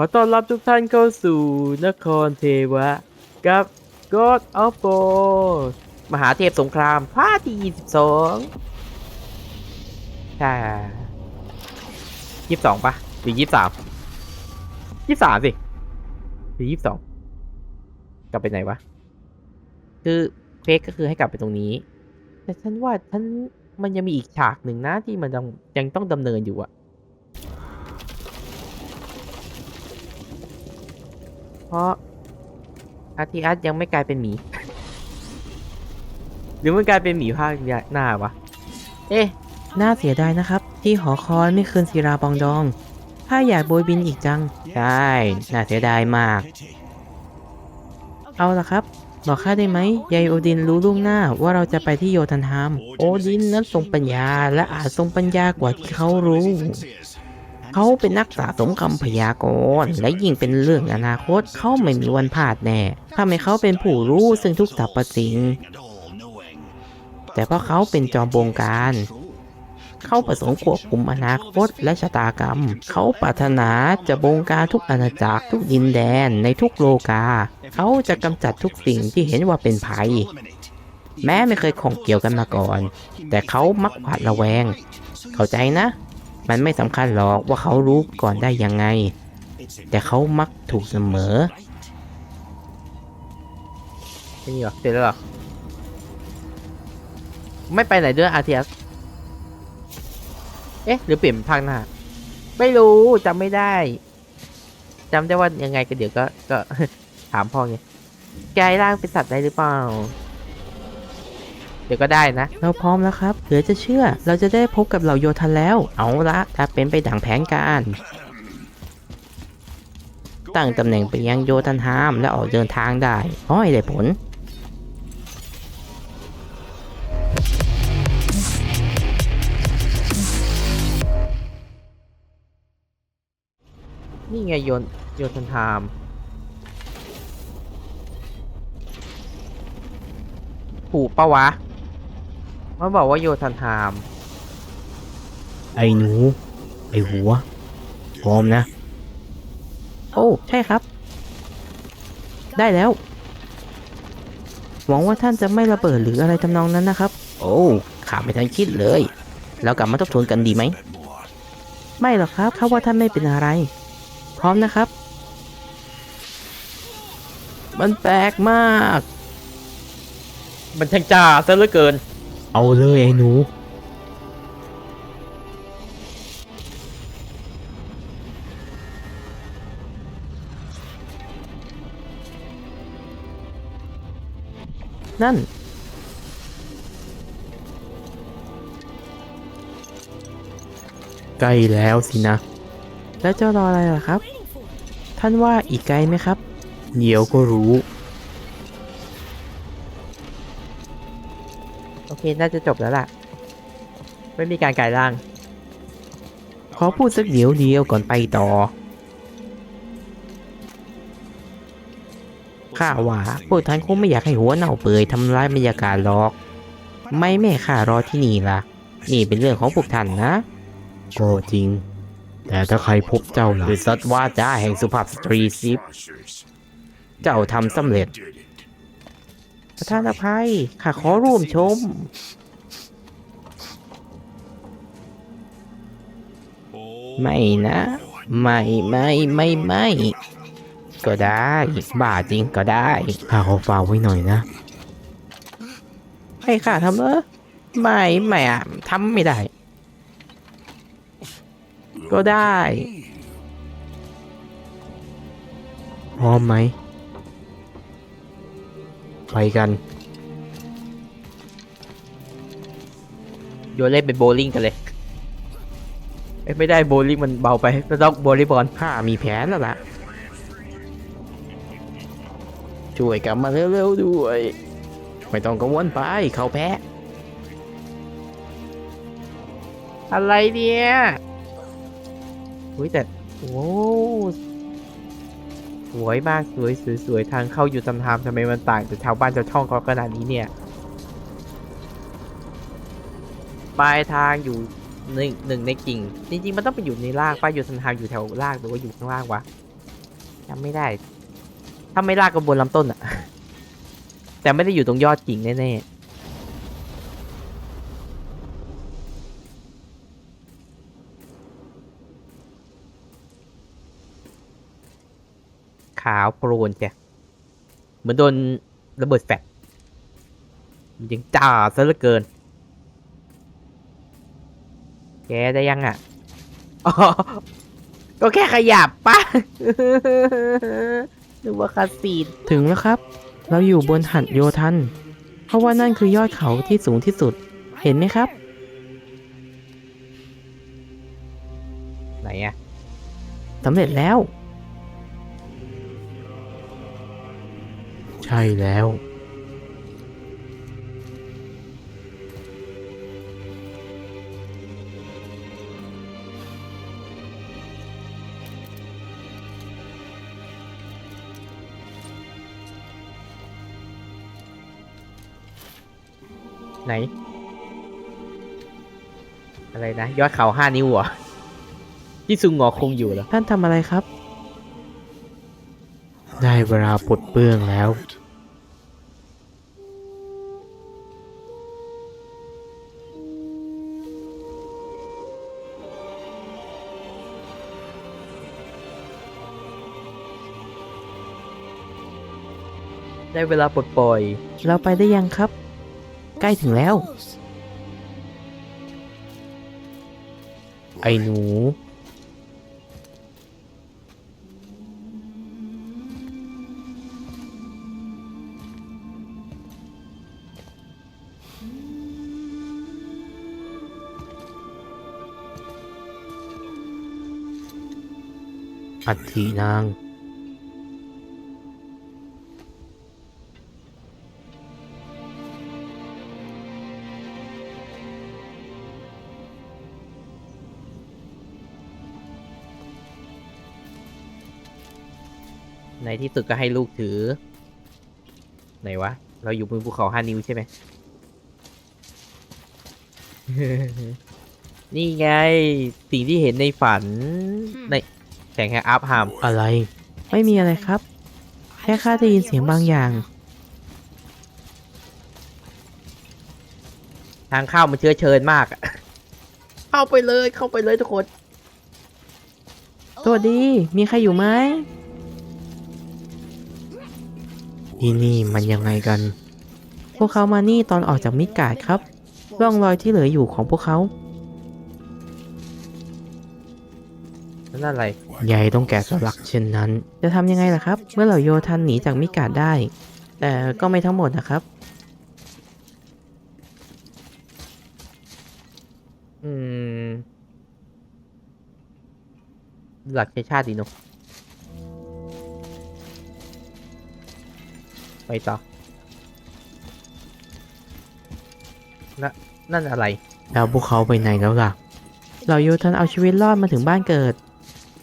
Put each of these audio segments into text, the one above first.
ขอต้อนรับทุกท่านเข้าสู่นครเทวะ กับ God of War มหาเทพสงครามภาคที่ 22ใช่ยี่สิบสองปะหรือยี่สิบสามยี่สิบสามสิหรือยี่สิบสองกลับไปไหนวะ คือเควกก็คือให้กลับไปตรงนี้ แต่ฉันว่าฉันมันยังมีอีกฉากหนึ่งนะที่มันยังยังต้องดำเนินอยู่อะ เพราะอาร์ติอัสยังไม่กลายเป็นหมี หรือมันกลายเป็นหมีภาคหน้าวะ เอ๊ะ น่าเสียดายนะครับ ที่หอคอยไม่คืนศิราปองดอง ถ้าอยากโบยบินอีกจัง ใช่ น่าเสียดายมาก เอาละครับ บอกข้าได้ไหมยายโอดินรู้ล่วงหน้าว่าเราจะไปที่โยธันฮาม โอดินนั้นทรงปัญญาและอาจทรงปัญญากว่าที่เขารู้ เขาเป็นนักสะสมคำพยากรณ์และยิ่งเป็นเรื่องอนาคตเขาไม่มีวันพลาดแน่ถ้าไม่เขาเป็นผู้รู้ซึ่งทุกสรรพสิ่ง แต่เพราะเขาเป็นจอมบงการ เขาประสงค์ควบคุมอนาคตและชะตากรรม เขาปรารถนาจะบงการทุกอาณาจักรทุกดินแดนในทุกโลกา เขาจะกำจัดทุกสิ่งที่เห็นว่าเป็นภัย แม้ไม่เคยข้องเกี่ยวกันมาก่อน แต่เขามักหวาดระแวง เข้าใจนะ มันไม่สำคัญหรอกว่าเขารู้ก่อนได้ยังไง แต่เขามักถูกเสมอไม่มีหรอเสร็จแล้วหรอ ไม่ไปไหนด้วยอาร์ติอัสเอ๊ะ หรือเปลี่ยนเป็นภาคหน้าไม่รู้จำไม่ได้จำได้ว่ายังไงก็เดี๋ยวก็ก็ถามพ่อไงกายร่างเป็นสัตว์ได้หรือเปล่า เดี๋ยวก็ได้นะ เราพร้อมแล้วครับ เหลือจะเชื่อ เราจะได้พบกับเหล่าโยธันแล้ว เอาละถ้าเป็นไปดังแผนการตั้งตำแหน่งไปยังโยธันฮามและออกเดินทางได้ขอให้ได้ผลนี่ไงโยนโยนทันทามถูกปะวะ มันบอกว่าโยทันทาม ไอ้หนู ไอ้หัวพร้อมนะ โอ้ ใช่ครับ ได้แล้ว หวังว่าท่านจะไม่ระเบิดหรืออะไรทำนองนั้นนะครับ โอ้ข้าไม่ทันคิดเลยแล้วกลับมาทบทวนกันดีไหม ไม่หรอกครับข้าว่าท่านไม่เป็นอะไร พร้อมนะครับ มันแปลกมาก มันช่างจ้าซะเหลือเกิน เอาเลยไอ้หนู นั่น ใกล้แล้วสินะ แล้วจะรออะไรล่ะครับ ท่านว่าอีกไกลไหมครับ เดี๋ยวก็รู้ เค น่าจะจบแล้วล่ะ ไม่มีการกลายร่าง ขอพูดสักเดี๋ยวเดียวก่อนไปต่อ ข้าว่าพวกท่านคงไม่อยากให้หัวเน่าเปื่อยทำร้ายบรรยากาศหรอก ไม่แม่ข้ารอที่นี่ล่ะ นี่เป็นเรื่องของพวกท่านนะก็จริง แต่ถ้าใครพบเจ้าล่ะคือสัตว์ว่าจ้าแห่งสุภาพสตรีซิป เจ้าทำสำเร็จ ประธานอภัยข้าขอร่วมชม ไม่นะ ไม่ไม่ไม่ไม่ก็ได้บ้าจริงก็ได้ข้าขอฝากไว้หน่อยนะ ให้ข้าทำเออไม่ไม่อะทำไม่ได้ ก็ได้พร้อมไหม ไปกันโยนเล่นเป็นโบว์ลิ่งกันเลยเอ้ยไม่ได้โบว์ลิ่งมันเบาไปก็ต้องโบว์ลิ่งบอลข้ามีแผนแล้วล่ะช่วยกลับมาเร็วๆด้วย ไม่ต้องกังวลไปเขาแพ้ อะไรเนี่ยอุ้ยแต่โอ้ สวยมากสวยสวยสวยทางเข้าอยู่ตำทามทำไมมันต่างจากชาวบ้านชาวช่องเขาขนาดนี้เนี่ยปลายทางอยู่หนึ่งหนึ่งในกิ่ง จริง ๆ มันต้องไปอยู่ในล่างป้ายอยู่ทางทางอยู่แถวล่างหรือว่าอยู่ข้างล่างวะจำไม่ได้ ถ้าไม่ลากกันบนลำต้นอะแต่ไม่ได้อยู่ตรงยอดกิ่งแน่ๆาวโปรนแกเหมือนโดนระเบิดแฟลชมันยังจ้าซะเหลือเกิน แกได้ยังอะอ๋อก็แค่ขยับปะนึกว่าคาสีนถึงแล้วครับ เราอยู่บนหัดโยทัน เพราะว่านั่นคือยอดเขาที่สูงที่สุด เห็นไหมครับ ไหนอะสำเร็จแล้ว ใช่แล้ว ไหน อะไรนะ ยอดเขาห้านิ้วเหรอที่ซุงงอคงอยู่เหรอ ท่านทำอะไรครับได้ เวลาปลดเปลื้องแล้ว ได้เวลาปลดปล่อย เราไปได้ยังครับ ใกล้ถึงแล้ว ไอ้หนู อัฐินาง ในที่สุดก็ให้ลูกถือ ไหนวะ เราอยู่บนภูเขาห้านิ้วใช่ไหม นี่ไง สิ่งที่เห็นในฝัน ใน แข่งแฮอัพฮามอะไร ไม่มีอะไรครับ แค่ข้าได้ยินเสียงบางอย่าง ทางเข้ามันเชื้อเชิญมากอะเข้าไปเลยเข้าไปเลยทุกคน สวัสดี มีใครอยู่ไหมที่นี่มันยังไงกัน พวกเขามานี่ตอนออกจากมิดการ์ดครับ ร่องรอยที่เหลืออยู่ของพวกเขา นั่นอะไร ใหญ่ต้องแกะสลักเช่นนั้น จะทำยังไงล่ะครับ เมื่อเหล่าโยทันหนีจากมิดการ์ดได้ แต่ก็ไม่ทั้งหมดนะครับ อืม หลักใช้ชาติดีเนอะไปต่อนะนั่นอะไร แล้วพวกเขาไปไหนแล้วล่ะ เหล่าโยทันเอาชีวิตรอดมาถึงบ้านเกิด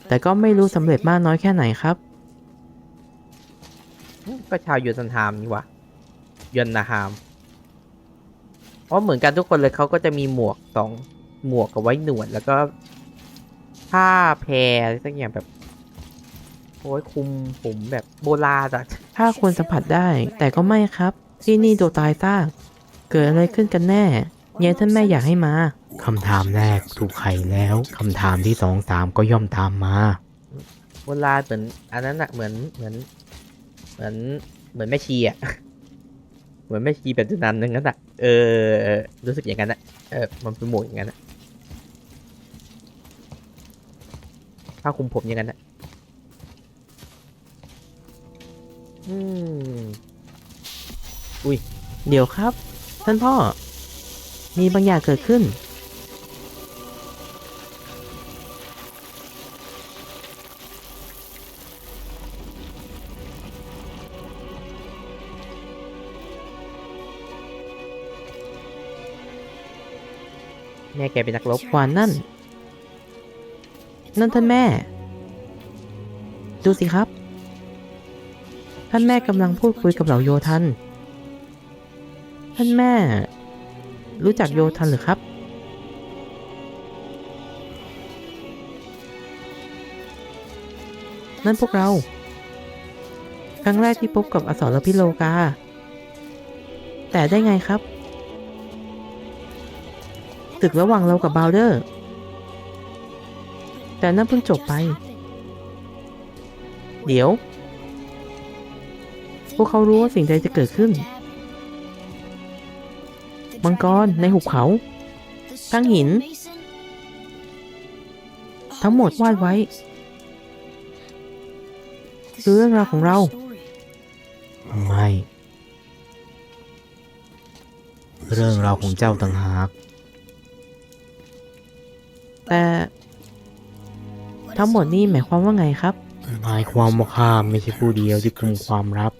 แต่ก็ไม่รู้สำเร็จมากน้อยแค่ไหนครับ ก็ชาวยูนฮามนี่วะยนนาฮามเพราะเหมือนกันทุกคนเลยเขาก็จะมีหมวกสองหมวกกับไว้หนวดแล้วก็ผ้าแพรอะไรสักอย่างแบบโอ้ยคลุมผมแบบโบราณอะถ้าควรสัมผัสได้ แต่ก็ไม่ครับ ที่นี่ตัวตายซากเกิดอะไรขึ้นกันแน่ เยายท่านแม่อยากให้มา คำถามแรกถูกไขแล้วคำถามที่สองสามก็ย่อมตามมา โบราณเหมือนอันนั้นอะเหมือนเหมือน เหมือนเหมือนแม่ชีอะเหมือนแม่ชีแบบนั้นนึงนั้นอะเออ รู้สึกอย่างนั้นอะเออมันเป็นหมวกอย่างนั้นอะผ้าคลุมผมอย่างนั้นอะอืมเดี๋ยวครับ ท่านพ่อ มีบางอย่างเกิดขึ้น ม่แกเป็นนักรบขวานนั่น นั่นท่านแม่ ดูสิครับ ท่านแม่กำลังพูดคุยกับเหล่าโยทัน ท่านแม่ รู้จักโยทันหรือครับ นั่นพวกเรา ครั้งแรกที่พบกับอสรพิโลกา แต่ได้ไงครับ ศึกระหว่างเรากับบาวเดอร์ แต่นั่นเพิ่งจบไป เดี๋ยว พวกเขารู้ว่าสิ่งใดจะเกิดขึ้น มังกรในหุบเขา ทั้งหิน ทั้งหมดวาดไว้ คือเรื่องราวของเรา ไม่ เรื่องราวของเจ้าต่างหาก แต่ทั้งหมดนี่หมายความว่าไงครับ หมายความว่าข้าไม่ใช่ผู้เดียวที่คุมความลับ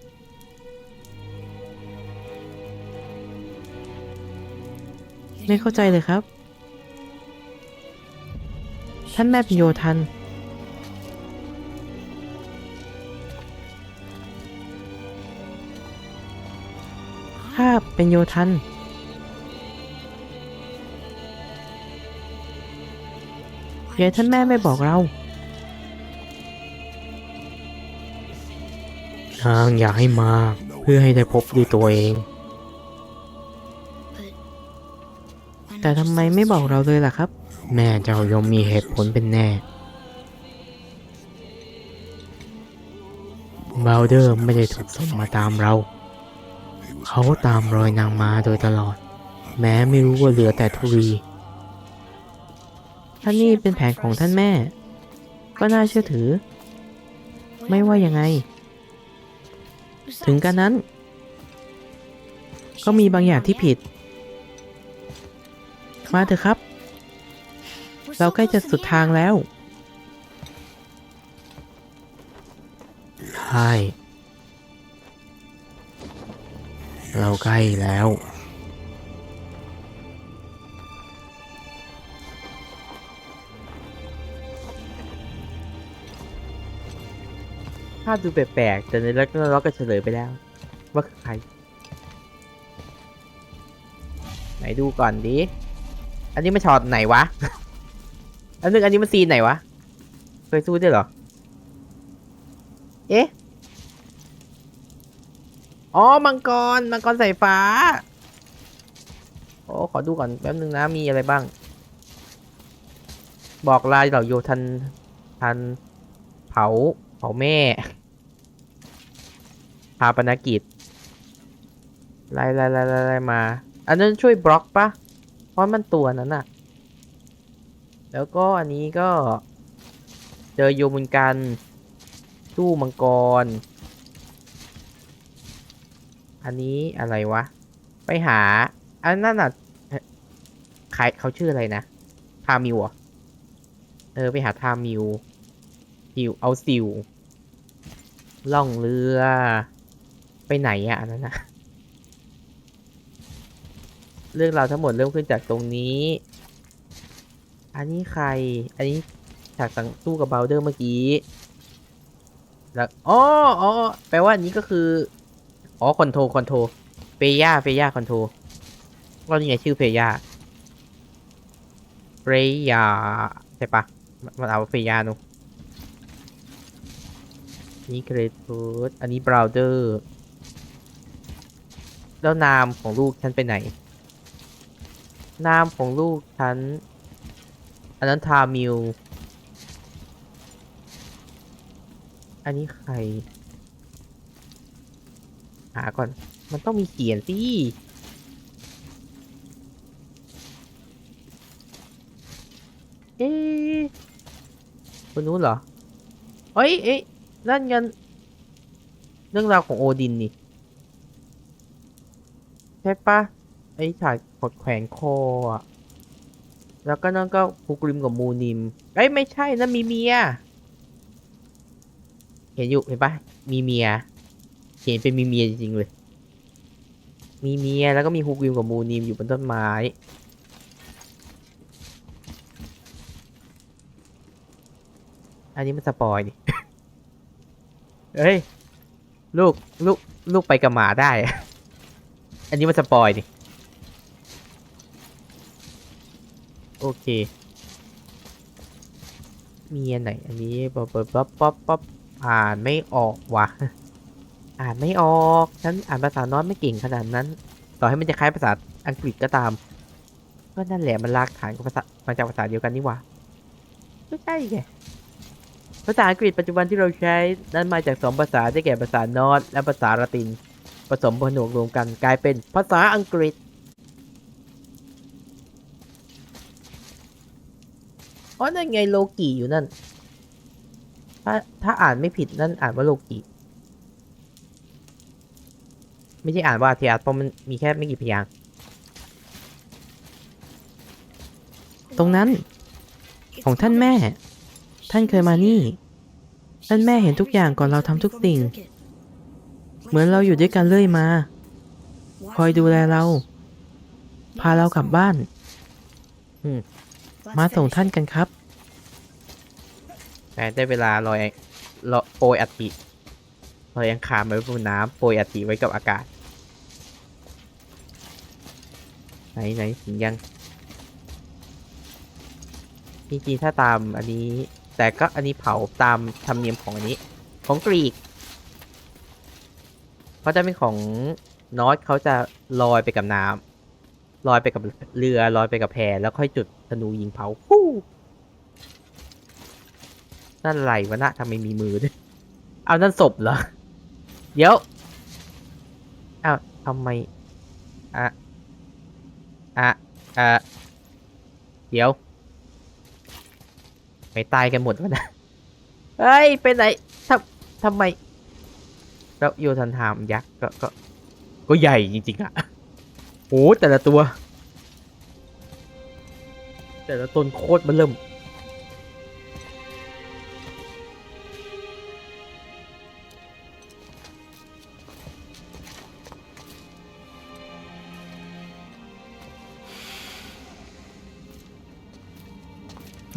ไม่เข้าใจเลยครับ ท่านแม่เป็นโยทัน ข้าเป็นโยทัน เดี๋ยท่านแม่ไม่บอกเรา นางอยากให้มาเพื่อให้ได้พบด้วยตัวเอง แต่ทำไมไม่บอกเราเลยล่ะครับ แม่เจ้าย่อมมีเหตุผลเป็นแน่บาวเดอร์ไม่ได้ถูกส่งมาตามเรา เขาตามรอยนางมาโดยตลอด แม้ไม่รู้ว่าเหลือแต่ทุรี ถ้านี่เป็นแผนของท่านแม่ ก็น่าเชื่อถือ ไม่ว่ายังไง ถึงกันนั้น ก็มีบางอย่างที่ผิด มาเถอะครับ เราใกล้จะสุดทางแล้วใช่เราใกล้แล้ว ภาพดูแปลกๆ แต่ในรื่องเราก็เฉลยไปแล้ว ว่าคือใคร ไหนดูก่อนดิ อันนี้มันช็อตไหนวะ อันนึงอันนี้มันซีนไหนวะ เคยสู้ได้เหรอ เอ๊ะ อ๋อ มังกร มังกรสายฟ้า โอ้ ขอดูก่อนแป๊บนึงนะ มีอะไรบ้าง บอกลายเหล่าโยทันทันเผา เผาแม่พาปนกิจไล่ไล่ไล่ไล่ไลมา อันนั้นช่วยบล็อกปะเพราะมันตัวนั้นอะแล้วก็อันนี้ก็ เจอโยมุนกันสู้มังกร อันนี้อะไรวะ ไปหา อันนั้นอะใครเขาชื่ออะไรนะ ทามิวเหรอเออ ไปหาทามิว ซิวเอาซิวล่องเรือ ไปไหนอะอันนั้นนะเรื่องราวทั้งหมดเริ่มขึ้นจากตรงนี้ อันนี้ใคร อันนี้ฉากต่างสู้กับเบาวเดอร์เมื่อกี้ แล้วอ๋ออ๋อแปลว่าอันนี้ก็คือ อ๋อ คอนโทรคอนโทรเฟย่าเฟย่าคอนโทรก็นี่ไงชื่อเฟย่าเฟย่าใช่ปะมันเอาเฟย่านอะ นี่เกรดฟูดอันนี้บราวเดอร์ แล้วนามของลูกฉันไปไหน นามของลูกฉัน อันนั้นทามิวอันนี้ใคร หาก่อน มันต้องมีเขียนสิเอ๊ะคนนู้นเหรอ เอ้ยเอ้ย นั่นกันเรื่องราวของโอดินนี่ ใช่ปะไอ้ฉากกดแขวนคออะ แล้วก็นั่นก็พุกริมกับมูนิมเอ้ยไม่ใช่นั่นมีเมีย เห็นอยู่เห็นปะมีเมียเห็นเป็นมีเมียจริงๆเลย มีเมียแล้วก็มีฮุกวิมกับมูนิมอยู่บนต้นไม้อันนี้มันสปอยนี่ เฮ้ย ลูก ลูก ลูกไปกับหมาได้ อันนี้มันสปอยนี่ โอเค มีอันไหน อันนี้ป๊อปป๊อปป๊อปป๊อปอ่านไม่ออกว่ะ อ่านไม่ออก ฉันอ่านภาษาน้อยไม่เก่งขนาดนั้น ต่อให้มันจะคล้ายภาษาอังกฤษก็ตาม ก็นั่นแหละมันลากฐานกับภาษามาจากภาษาเดียวกันนี่ว่าก็ใช่ไง ภาษาอังกฤษปัจจุบันที่เราใช้นั้นมาจากสองภาษาได้แก่ภาษานอร์ดและภาษาละติน ผสมผนวกรวมกันกลายเป็นภาษาอังกฤษ อ๋อ นั่นไงโลกิอยู่นั่น ถ้าถ้าอ่านไม่ผิดนั่นอ่านว่าโลกิไม่ใช่อ่านว่าเทียร์เพราะมันมีแค่ไม่กี่พยางค์ตรงนั้นของท่านแม่ ท่านเคยมานี่ท่านแม่เห็นทุกอย่างก่อนเราทำทุกสิ่ง เหมือนเราอยู่ด้วยกันเรื่อยมา คอยดูแลเรา พาเรากลับบ้าน มาส่งท่านกันครับได้เวลาลอยลอยโปรยอัฐิลอยอังคารไว้บนน้ำโปรยอัฐิไว้กับอากาศ ไหนไหนถึงยังจริงๆถ้าตามอันนี้ แต่ก็อันนี้เผาตามธรรมเนียมของอันนี้ของกรีก เพราะจะเป็นของนอตเขาจะลอยไปกับน้ำลอยไปกับเรือลอยไปกับแพแล้วค่อยจุดธนูยิงเผาฟู่นั่นอะไรวะนะทำไมมีมือด้วยเอานั่นศพเหรอ เดี๋ยวอ้าวทำไมอะอะอะเดี๋ยว ไม่ตายกันหมดวะนะเฮ้ยไปไหนทำทำไมแล้วโยธันทามยักษ์ก็ก็ ก็ใหญ่จริงๆอะโอ้แต่ละตัว แต่ละตนโคตรมันเริ่ม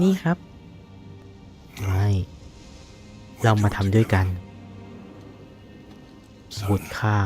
นี่ครับไม่ เรามาทำด้วยกันบุตรข้า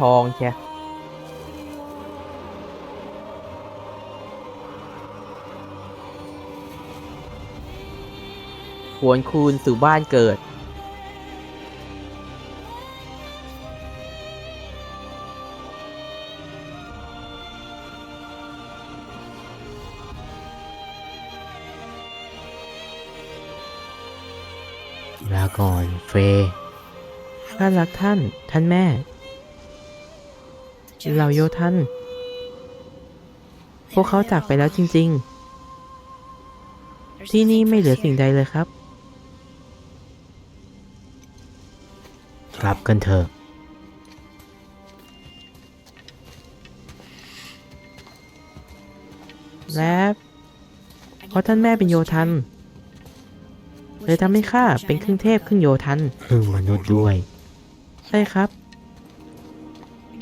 ทองใช่หวนคูณสู่บ้านเกิด ลาก่อนเฟย์ข้ารักท่าน ท่านแม่ เราโยท่านพวกเขาจากไปแล้วจริง ๆ ที่นี่ไม่เหลือสิ่งใดเลยครับ กลับกันเถอะและเพราะท่านแม่เป็นโยทันเลยทำให้ข้าเป็นครึ่งเทพครึ่งโยทันครึ่งมนุษย์ด้วย ใช่ครับ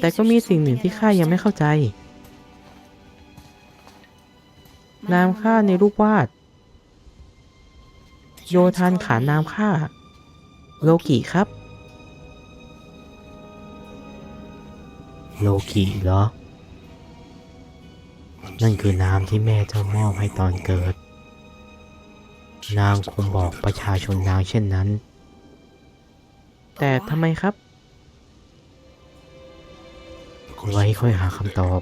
แต่ก็มีสิ่งหนึ่งที่ข้ายังไม่เข้าใจ นามข้าในรูปวาด โยทันขานนามข้า โลกิครับ โลกิเหรอ นั่นคือนามที่แม่เจ้ามอบให้ตอนเกิด นางคงบอกประชาชนนางเช่นนั้น แต่ทำไมครับ ไว้ค่อยหาคำตอบ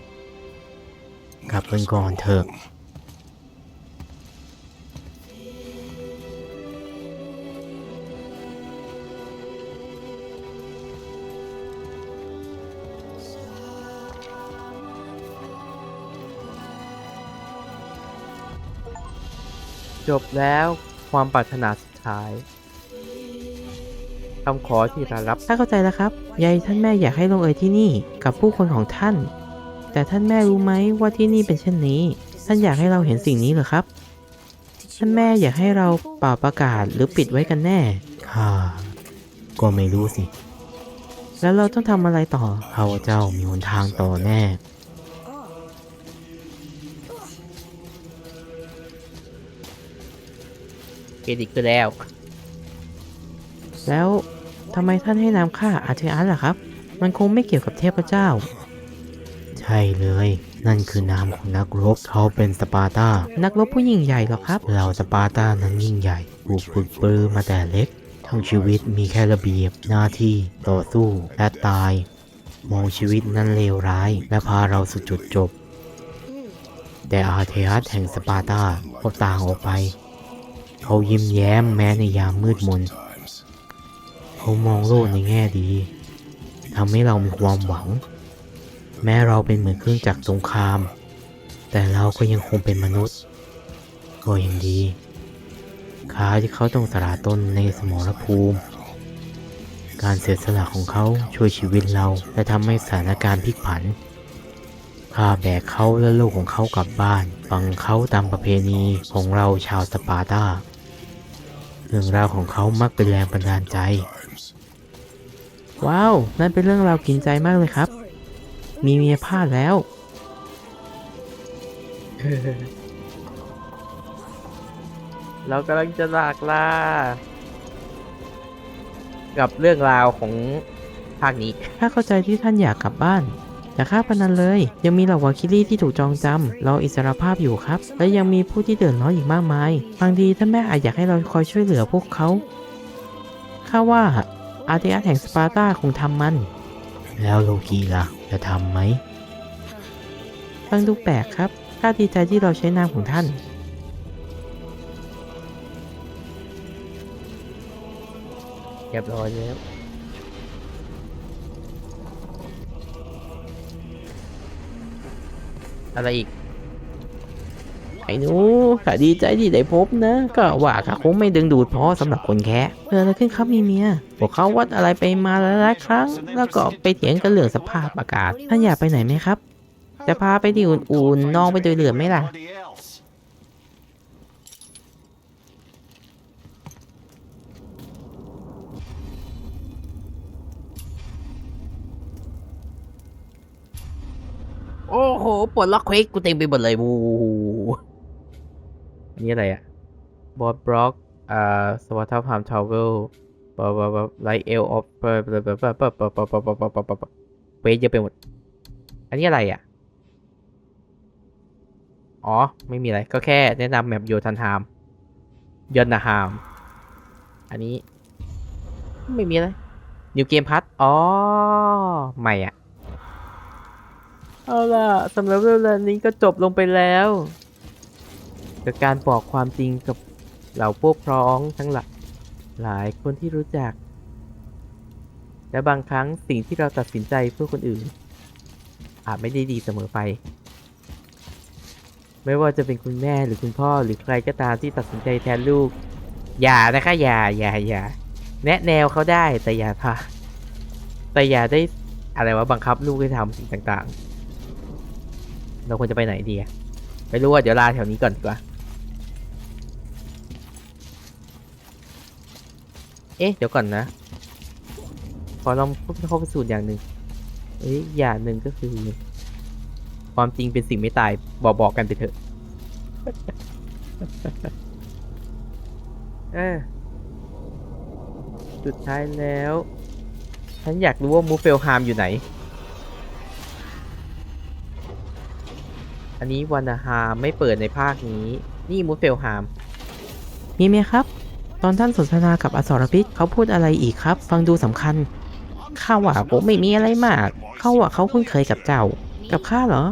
กลับกันก่อนเถอะจบแล้วความปรารถนาสุดท้าย คำขอที่เรารับถ้าเข้าใจแล้วครับยายท่านแม่อยากให้ลงเอยที่นี่กับผู้คนของท่าน แต่ท่านแม่รู้ไหมว่าที่นี่เป็นเช่นนี้ ท่านอยากให้เราเห็นสิ่งนี้เหรอครับ ท่านแม่อยากให้เราเป่าประกาศหรือปิดไว้กันแน่ข้าก็ไม่รู้สิ แล้วเราต้องทำอะไรต่อข้าพเจ้ามีหนทางต่อแน่เครดิตคือแล้ว แล้ว ทำไมท่านให้นามข้าอาเทอัสล่ะครับ มันคงไม่เกี่ยวกับเทพเจ้า ใช่เลย นั่นคือนามของนักรบเขาเป็นสปาร์ตา นักรบผู้ยิ่งใหญ่เหรอครับเหล่าสปาร์ตานั้นยิ่งใหญ่ถูกฝึกปรือมาแต่เล็ก ทั้งชีวิตมีแค่ระเบียบหน้าที่ต่อสู้และตาย มองชีวิตนั้นเลวร้าย และพาเราสู่จุดจบ แต่อาเทอัสแห่งสปาร์ตาเขาต่างออกไป เขายิ้มแย้มแม้ในยามมืดมน เขามองโลกในแง่ดีทำให้เรามีความหวัง แม้เราเป็นเหมือนเครื่องจักรสงคราม แต่เราก็ยังคงเป็นมนุษย์ก็ยังดีขาที่เขาต้องสละตนในสมรภูมิ การเสียสละของเขาช่วยชีวิตเราและทำให้สถานการณ์พลิกผันข้าแบกเขาและลูกของเขากลับบ้าน ฟังเขาตามประเพณีของเราชาวสปาร์ตา เรื่องราวของเขามักเป็นแรงบันดาลใจ ว้าว นั่นเป็นเรื่องราวกินใจมากเลยครับ มีเมียพลาดแล้ว เรากำลังจะลากล่า กับเรื่องราวของภาคนี้ ถ้าเข้าใจที่ท่านอยากกลับบ้าน อย่าฆ่าพนันเลย ยังมีเหล่าวาคิลี่ที่ถูกจองจำรออิสรภาพอยู่ครับ และยังมีผู้ที่เดือดร้อนอีกมากมายบางทีท่านแม่อาจอยากให้เราคอยช่วยเหลือพวกเขาข้าว่าอาร์เทียสแห่งสปาร์ตาคงทำมัน แล้วโลกีล่ะ จะทำไหมฟังดูแปลกครับข้าดีใจที่เราใช้นามของท่านเรียบร้อยแล้ว อะไรอีกไอ้หนูข้าดีใจที่ได้พบนะ ก็ว่าข้าคงไม่ดึงดูดพอสำหรับคนแค่เกิดอะไรขึ้นครับมีเมียพวกเขาวัดอะไรไปมาหลายครั้ง แล้วก็ไปเถียงกันเรื่องสภาพอากาศท่านอยากไปไหนไหมครับ จะพาไปที่อุ่นๆนองไปโดยเรือไหมล่ะ โอ้โหปลดล็อกเควกกูเต็มไปหมดเลยวูอันนี้อะไรอะบอสบล็อกอ่าสวัสดิ์พามทาวเวลบอบบอบไลเอลออฟเปอร์เปอร์เปอร์เปอร์เปอร์เวสเยอะไปหมด อันนี้อะไรอะ อ๋อ ไม่มีอะไร ก็แค่แนะนำแมปโยธันฮามยอนนาฮาม อันนี้ ไม่มีอะไร นิวเกมพัทอ๋อ ใหม่อะ เอาล่ะสำหรับเรื่องราวนี้ก็จบลงไปแล้วกับการบอกความจริงกับเหล่าพวกพร้องทั้งหลายหลายคนที่รู้จัก และบางครั้งสิ่งที่เราตัดสินใจเพื่อคนอื่น อาจไม่ได้ดีเสมอไป ไม่ว่าจะเป็นคุณแม่หรือคุณพ่อหรือใครก็ตามที่ตัดสินใจแทนลูก อย่านะคะอย่าอย่าอย่าแนะแนวเขาได้แต่อย่าพาแต่อย่าได้อะไรวะบังคับลูกให้ทำสิ่งต่างๆ เราควรจะไปไหนดีอะไม่รู้ว่าเดี๋ยวลาแถวนี้ก่อนดีกว่า เอ๊ะ เดี๋ยวก่อนนะ ขอลองพูดเข้าไปสูตรอย่างหนึ่งเอ้ยอย่างหนึ่งก็คือ ความจริงเป็นสิ่งไม่ตายบอกบอกกันไปเถอะเออสุดท้ายแล้ว ฉันอยากรู้ว่ามูเฟลฮามอยู่ไหน อันนี้วานาฮามไม่เปิดในภาคนี้ นี่มูเฟลฮาม มีเมียครับ ตอนท่านสนทนากับอสรพิษเขาพูดอะไรอีกครับ ฟังดูสำคัญ ข้าว่าผมไม่มีอะไรมาก เขาว่าเขาคุ้นเคยกับเจ้า กับข้าเหรอ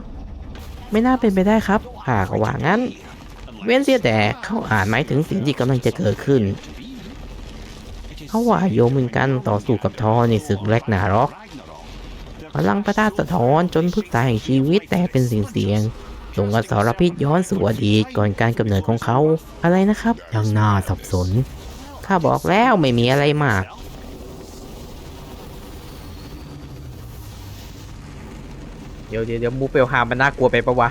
ไม่น่าเป็นไปได้ครับข้าก็ว่างั้น เว้นเสียแต่เขาอ่านหมายถึงสิ่งที่กำลังจะเกิดขึ้น เขาว่าโยมเหมือนกันต่อสู้กับทอในศึกแรกนารอกพลังประทาสะท้อนจนพึกตาแห่งชีวิตแต่เป็นสิ่งเสียง ส่งอสรพิษย้อนสู่อดีตก่อนการกำเนิดของเขา อะไรนะครับยังน่าสับสน ข้าบอกแล้วไม่มีอะไรมาก เดี๋ยวเดี๋ยวเดี๋ยวมูเปลฮามันน่ากลัวไปปะวะ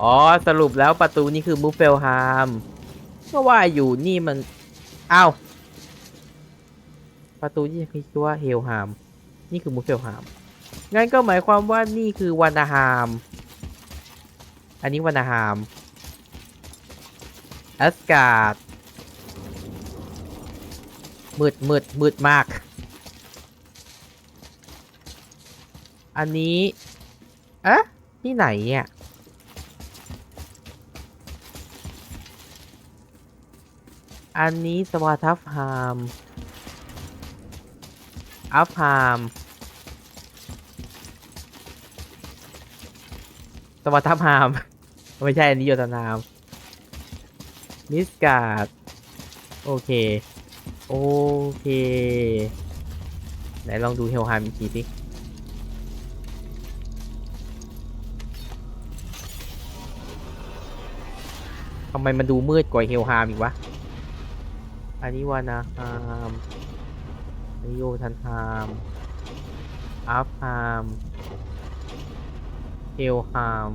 อ๋อ สรุปแล้วประตูนี่คือมูเปลฮามก็ว่าอยู่นี่มัน อ้าว ประตูที่มีชื่อว่าเฮลฮาม นี่คือมูเปลฮาม งั้นก็หมายความว่านี่คือวานาฮาม อันนี้วานาฮามแอสการ์ดมืดมืดมืดมาก อันนี้เอ๊ะที่ไหนเนี่ยอันนี้สวาทัฟฮาม อัพฮาม สวัสดีฮาม ไม่ใช่อันนี้โยธนามมิสการ์ดโอเค โอเค ไหนลองดูเฮลฮามอีกทีสิทำไมมันดูมืดกว่าเฮลฮามอีกวะ อันนี้วานาฮามอันนี้โยธันฮาม อัพฮาม เฮลฮาม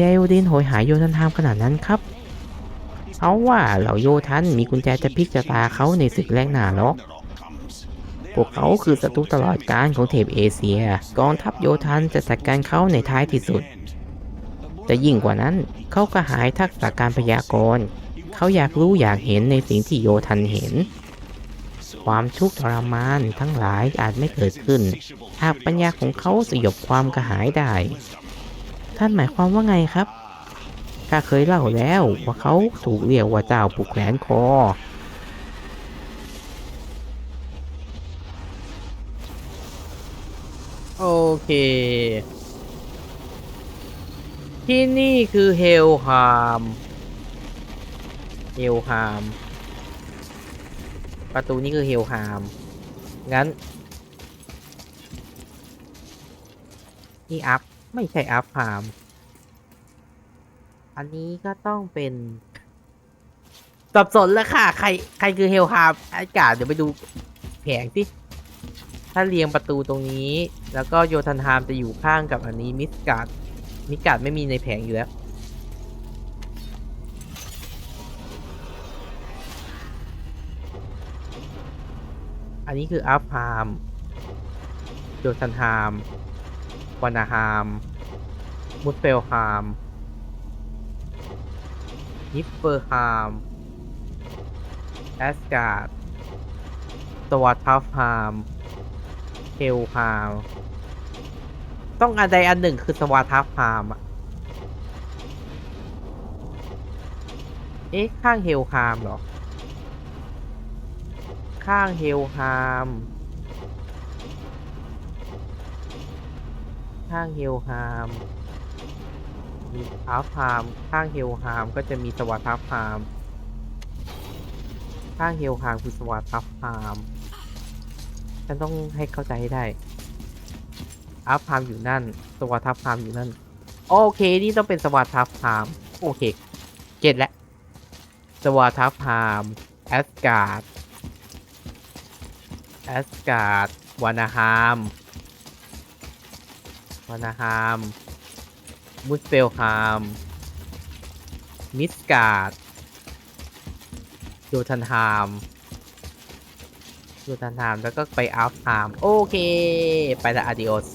ยายโอดินโหยหายโยธันทามขนาดนั้นครับเขาว่าเหล่าโยทันมีกุญแจจะพลิกชะตาเขาในศึกแรกหนาล็อกพวกเขาคือศัตรูตลอดกาลของเทพเอเชีย กองทัพโยทันจะจัดการเขาในท้ายที่สุด แต่ยิ่งกว่านั้นเขาก็หายทักษะการพยากรณ์เขาอยากรู้อยากเห็นในสิ่งที่โยทันเห็น ความทุกข์ทรมานทั้งหลายอาจไม่เกิดขึ้น หากปัญญาของเขาสยบความกระหายได้ ท่านหมายความว่าไงครับข้าเคยเล่าแล้วว่าเขาถูกเรียกว่าเจ้าผูกแขนคอ โอเค ที่นี่คือเฮลฮาม เฮลฮาม ประตูนี้คือเฮลฮาม งั้น นี่อัพ ไม่ใช่อัพฮาม อันนี้ก็ต้องเป็นสับสนแล้วค่ะ ใคร ใครคือเฮลฮามอากาศเดี๋ยวไปดูแผงสิถ้าเรียงประตูตรงนี้ แล้วก็โยธันฮามจะอยู่ข้างกับอันนี้มิสการ์ดมิสการ์ดไม่มีในแผงอยู่แล้ว นนี้คืออัพฮามโยธันฮามวานาฮามมุสเฟลฮามฮิปเปอร์ฮามแอสการ์ดสวัสทัฟฮามเฮลพามต้องอันใดอันหนึ่งคือสวาทัฟพามอะเอ๊ะ ข้างเฮลฮามเหรอ ข้างเฮลฮามข้างเฮลฮามมีอัพพามข้างเฮลฮามก็จะมีสวัสทัฟพามข้างเฮลฮามคือสวัสทัฟพามฉันต้องให้เข้าใจให้ได้อัพพามอยู่นั่น สวัสทัพพามอยู่นั่น โอเค นี่ต้องเป็นสวัสทัพพาม โอเคเก็ตแล้วสวัสทัพพามแอสการ์ด แอสการ์ดวานาฮามวานาฮามมุสเปลฮามมิสการ์ดโยทันฮามโยทันฮามแล้วก็ไปอัพฮาม โอเค ไปละอาดิโอส